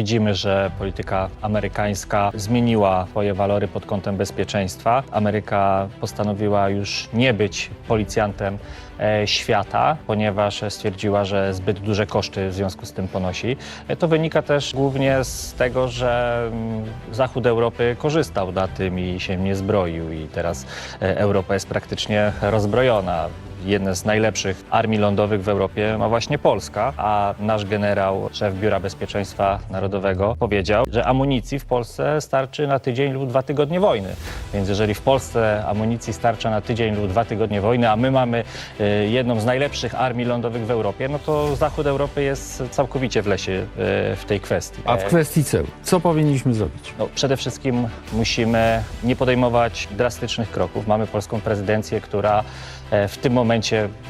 Widzimy, że polityka amerykańska zmieniła swoje walory pod kątem bezpieczeństwa. Ameryka postanowiła już nie być policjantem e, świata, ponieważ stwierdziła, że zbyt duże koszty w związku z tym ponosi. E, To wynika też głównie z tego, że mm, Zachód Europy korzystał na tym i się nie zbroił i teraz e, Europa jest praktycznie rozbrojona. Jedne z najlepszych armii lądowych w Europie ma właśnie Polska, a nasz generał, szef Biura Bezpieczeństwa Narodowego powiedział, że amunicji w Polsce starczy na tydzień lub dwa tygodnie wojny. Więc jeżeli w Polsce amunicji starcza na tydzień lub dwa tygodnie wojny, a my mamy e, jedną z najlepszych armii lądowych w Europie, no to Zachód Europy jest całkowicie w lesie e, w tej kwestii. A w kwestii ceł, co powinniśmy zrobić? no, przede wszystkim musimy nie podejmować drastycznych kroków. Mamy polską prezydencję, która e, w tym momencie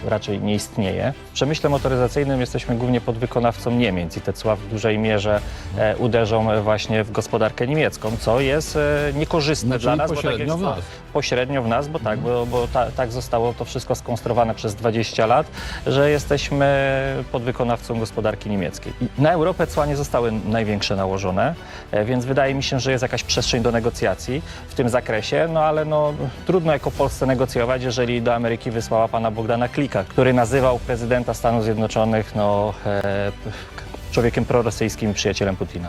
raczej nie istnieje. W przemyśle motoryzacyjnym jesteśmy głównie podwykonawcą Niemiec i te cła w dużej mierze e, uderzą właśnie w gospodarkę niemiecką, co jest e, niekorzystne Znaczy dla nas. bo pośrednio w jak- nas. Pośrednio w nas, bo tak, bo, bo ta, tak zostało to wszystko skonstruowane przez 20 lat, że jesteśmy podwykonawcą gospodarki niemieckiej. I Na Europę cła nie zostały największe nałożone, e, więc wydaje mi się, że jest jakaś przestrzeń do negocjacji w tym zakresie, no ale no, trudno jako Polsce negocjować, jeżeli do Ameryki wysłała Bogdana Klika, który nazywał prezydenta Stanów Zjednoczonych no, e, człowiekiem prorosyjskim i przyjacielem Putina.